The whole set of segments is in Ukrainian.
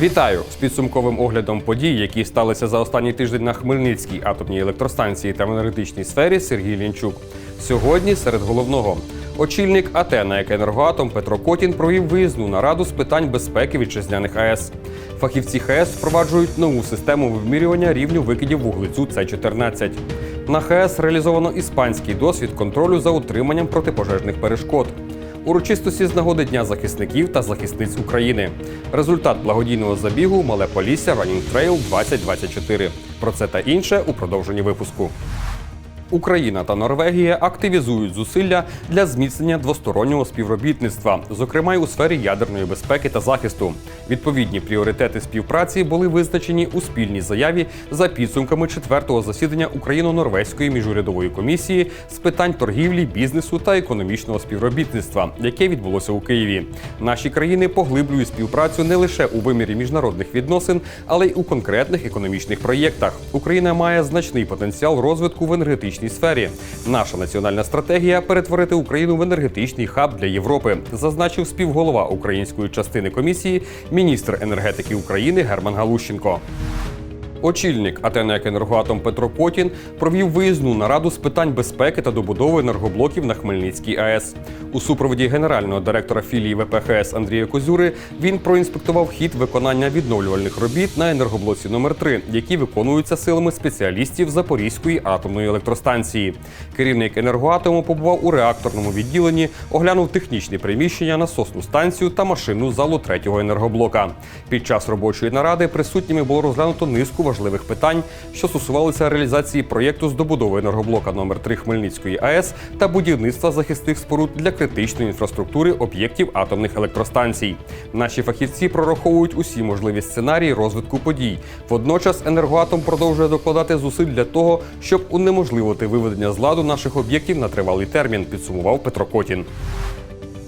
Вітаю з підсумковим оглядом подій, які сталися за останній тиждень на Хмельницькій атомній електростанції та в енергетичній сфері Сергій Лінчук. Сьогодні серед головного. Очільник АТ на «Екенергоатом» Петро Котін провів виїзну нараду з питань безпеки вітчизняних АЕС. Фахівці ХАЕС впроваджують нову систему вимірювання рівню викидів вуглецю С-14. На ХАЕС реалізовано іспанський досвід контролю за утриманням протипожежних перешкод. Урочистості з нагоди Дня захисників та захисниць України. Результат благодійного забігу Мале Полісся Running Trail 2024. Про це та інше у продовженні випуску. Україна та Норвегія активізують зусилля для зміцнення двостороннього співробітництва, зокрема й у сфері ядерної безпеки та захисту. Відповідні пріоритети співпраці були визначені у спільній заяві за підсумками четвертого засідання Україно-Норвезької міжурядової комісії з питань торгівлі, бізнесу та економічного співробітництва, яке відбулося у Києві. Наші країни поглиблюють співпрацю не лише у вимірі міжнародних відносин, але й у конкретних економічних проєктах. Україна має значний потенціал розвитку в енергетичній сфері. Наша національна стратегія перетворити Україну в енергетичний хаб для Європи, зазначив співголова української частини комісії, міністр енергетики України Герман Галущенко. Очільник АТ «НЕК «Енергоатом» Петро Котін провів виїзну нараду з питань безпеки та добудови енергоблоків на Хмельницькій АЕС. У супроводі генерального директора філії ВПХС Андрія Козюри він проінспектував хід виконання відновлювальних робіт на енергоблоці номер 3 які виконуються силами спеціалістів Запорізької атомної електростанції. Керівник енергоатому побував у реакторному відділенні, оглянув технічні приміщення, насосну станцію та машинну залу третього енергоблока. Під час робочої наради присутніми було розглянуто низку важливих питань, що стосувалися реалізації проєкту з добудови енергоблока номер 3 Хмельницької АЕС та будівництва захисних споруд для критичної інфраструктури об'єктів атомних електростанцій. Наші фахівці прораховують усі можливі сценарії розвитку подій. Водночас енергоатом продовжує докладати зусиль для того, щоб унеможливити виведення з ладу наших об'єктів на тривалий термін. Підсумував Петро Котін.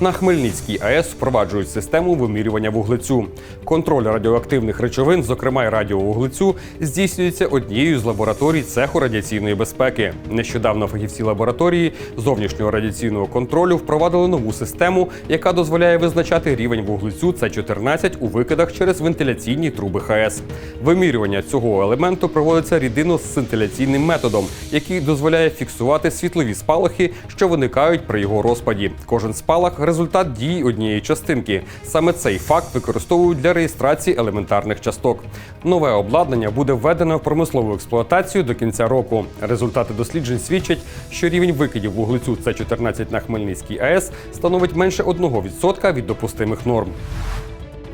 На Хмельницькій АЕС впроваджують систему вимірювання вуглецю. Контроль радіоактивних речовин, зокрема й радіовуглецю, здійснюється однією з лабораторій цеху радіаційної безпеки. Нещодавно фахівці лабораторії зовнішнього радіаційного контролю впровадили нову систему, яка дозволяє визначати рівень вуглецю С14 у викидах через вентиляційні труби ХАЕС. Вимірювання цього елементу проводиться рідино-сцинтиляційним методом, який дозволяє фіксувати світлові спалахи, що виникають при його розпаді. Кожен спалах результат дії однієї частинки. Саме цей факт використовують для реєстрації елементарних часток. Нове обладнання буде введено в промислову експлуатацію до кінця року. Результати досліджень свідчать, що рівень викидів вуглецю С14 на Хмельницькій АЕС становить менше 1% від допустимих норм.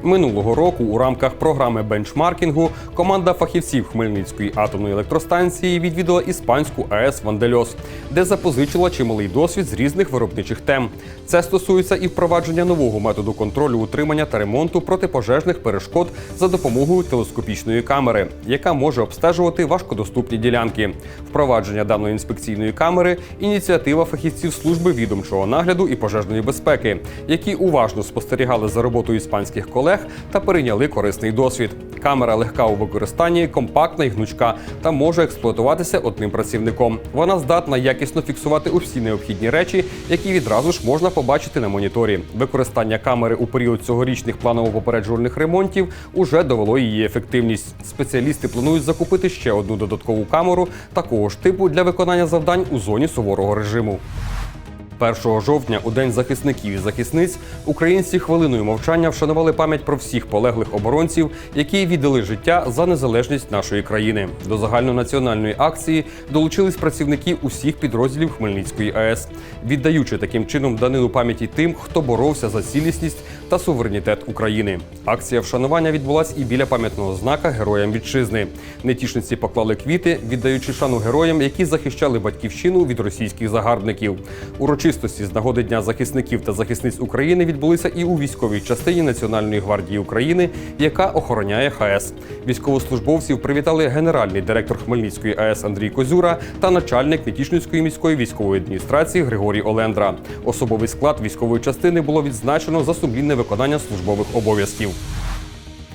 Минулого року у рамках програми бенчмаркінгу команда фахівців Хмельницької атомної електростанції відвідала іспанську АЕС Вандельос, де запозичила чималий досвід з різних виробничих тем. Це стосується і впровадження нового методу контролю утримання та ремонту протипожежних перешкод за допомогою телескопічної камери, яка може обстежувати важкодоступні ділянки. Впровадження даної інспекційної камери ініціатива фахівців служби відомчого нагляду і пожежної безпеки, які уважно спостерігали за роботою іспанських колег та перейняли корисний досвід. Камера легка у використанні, компактна і гнучка та може експлуатуватися одним працівником. Вона здатна якісно фіксувати усі необхідні речі, які відразу ж можна побачити на моніторі. Використання камери у період цьогорічних планово-попереджувальних ремонтів уже довело її ефективність. Спеціалісти планують закупити ще одну додаткову камеру такого ж типу для виконання завдань у зоні суворого режиму. 1 жовтня, у день захисників і захисниць, українці хвилиною мовчання вшанували пам'ять про всіх полеглих оборонців, які віддали життя за незалежність нашої країни. До загальнонаціональної акції долучились працівники усіх підрозділів Хмельницької АЕС, віддаючи таким чином данину пам'яті тим, хто боровся за цілісність та суверенітет України. Акція вшанування відбулась і біля пам'ятного знака Героям вітчизни. Нетішниці поклали квіти, віддаючи шану героям, які захищали батьківщину від російських загарбників. Урочистості з нагоди Дня захисників та захисниць України відбулися і у військовій частині Національної гвардії України, яка охороняє ХАЕС. Військовослужбовців привітали генеральний директор Хмельницької АЕС Андрій Козюра та начальник Нетішницької міської військової адміністрації Григорій Олендра. Особовий склад військової частини було відзначено за сумлінне виконання службових обов'язків.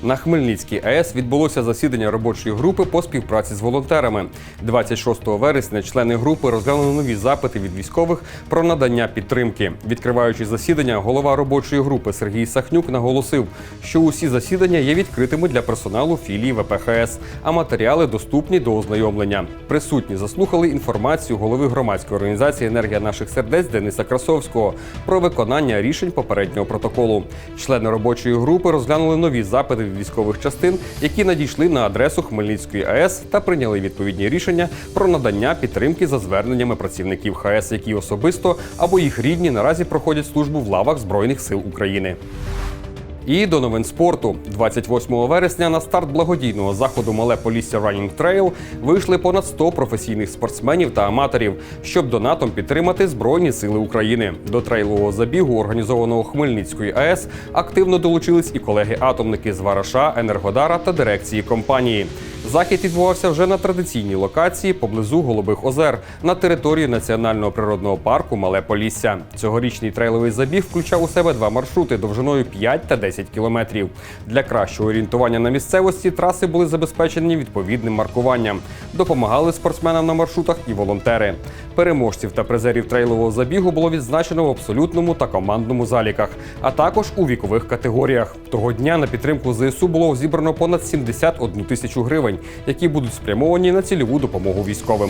На Хмельницькій АЕС відбулося засідання робочої групи по співпраці з волонтерами. 26 вересня члени групи розглянули нові запити від військових про надання підтримки. Відкриваючи засідання, голова робочої групи Сергій Сахнюк наголосив, що усі засідання є відкритими для персоналу філії ВПХС, а матеріали доступні до ознайомлення. Присутні заслухали інформацію голови громадської організації Енергія наших сердець Дениса Красовського про виконання рішень попереднього протоколу. Члени робочої групи розглянули нові запити військових частин, які надійшли на адресу Хмельницької АЕС та прийняли відповідні рішення про надання підтримки за зверненнями працівників ХАЕС, які особисто або їх рідні наразі проходять службу в лавах Збройних сил України. І до новин спорту. 28 вересня на старт благодійного заходу Мале Полісся Running Trail вийшли понад 100 професійних спортсменів та аматорів, щоб донатом підтримати Збройні сили України. До трейлового забігу, організованого Хмельницької АЕС, активно долучились і колеги-атомники з Вараша, Енергодара та дирекції компанії. Захід відбувався вже на традиційній локації поблизу Голубих озер на території національного природного парку Мале Полісся. Цьогорічний трейловий забіг включав у себе два маршрути довжиною 5 та 10 кілометрів. Для кращого орієнтування на місцевості траси були забезпечені відповідним маркуванням. Допомагали спортсменам на маршрутах і волонтери. Переможців та призерів трейлового забігу було відзначено в абсолютному та командному заліках, а також у вікових категоріях. Того дня на підтримку ЗСУ було зібрано понад 71 тисячу гривень, які будуть спрямовані на цільову допомогу військовим.